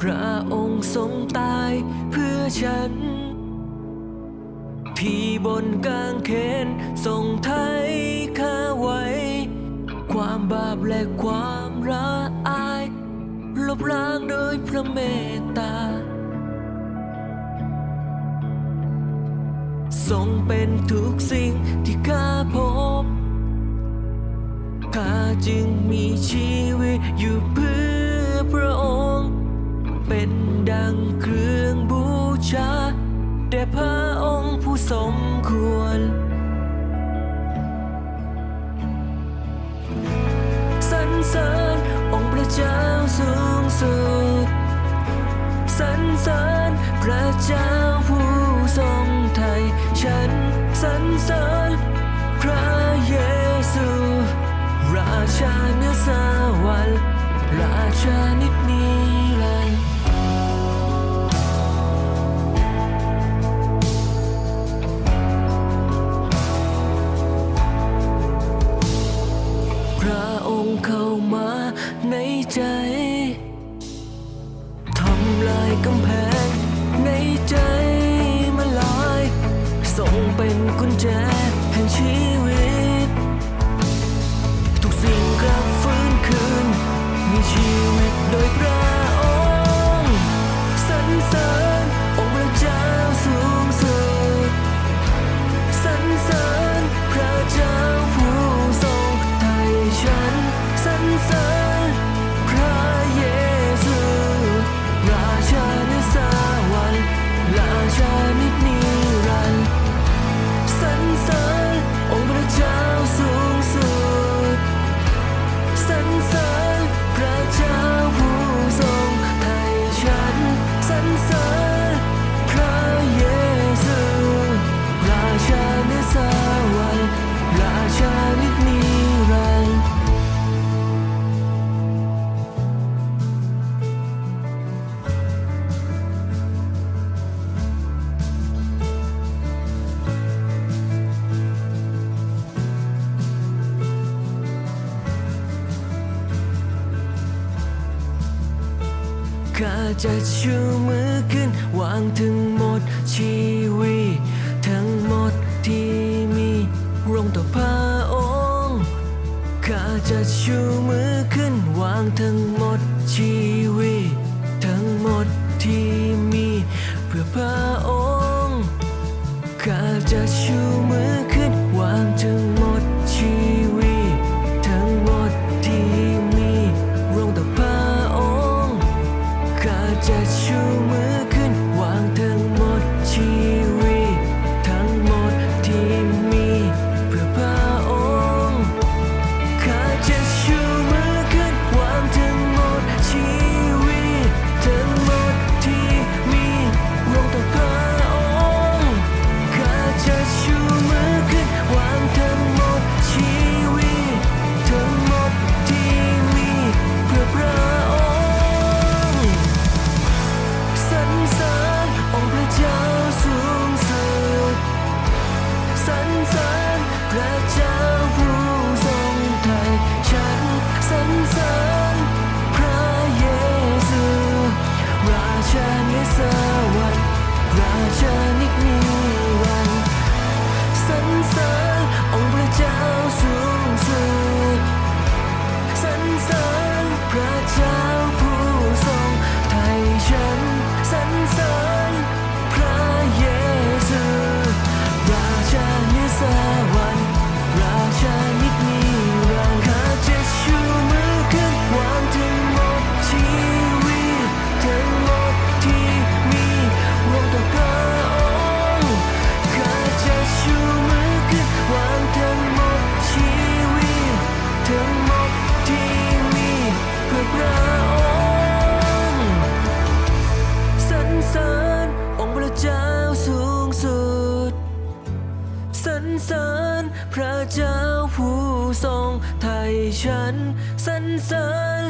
พระองค์ทรงตายเพื่อฉัน ที่บนกางเขนทรงไทยข้าไว้ ความบาปและความละอายลบล้างโดยพระเมตตา ทรงเป็นทุกสิ่งที่ข้าพบข้าจึงมีชีวิตังเครื่องบูชาแด่พระองค์ผู้สมควร สรรเสริญองค์พระเจ้าสูงสุด สรรเสริญพระเจ้าผู้ทรงไทย ฉันสรรเสริญพระเยซู ราชาเนื้อสวรรค์ราชานิจ กุญแจแห่งชีวิต ข้าจะชูมือขึ้น วางถึงหมดชีวิต ทั้งหมดที่มีลงต่อพระองค์ข้าจะชูมือขึ้น วางทั้งหมด ข้ สวรรค์ราชนิจนิ รรเสริญพระเจ้าผู้ทรงไทยฉันสรรเสริญ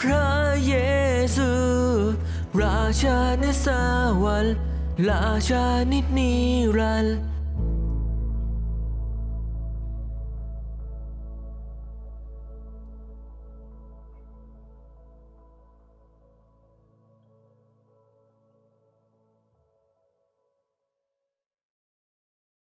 พระเยซู ราชาในสวรรค์ราชานิจนิรันดร์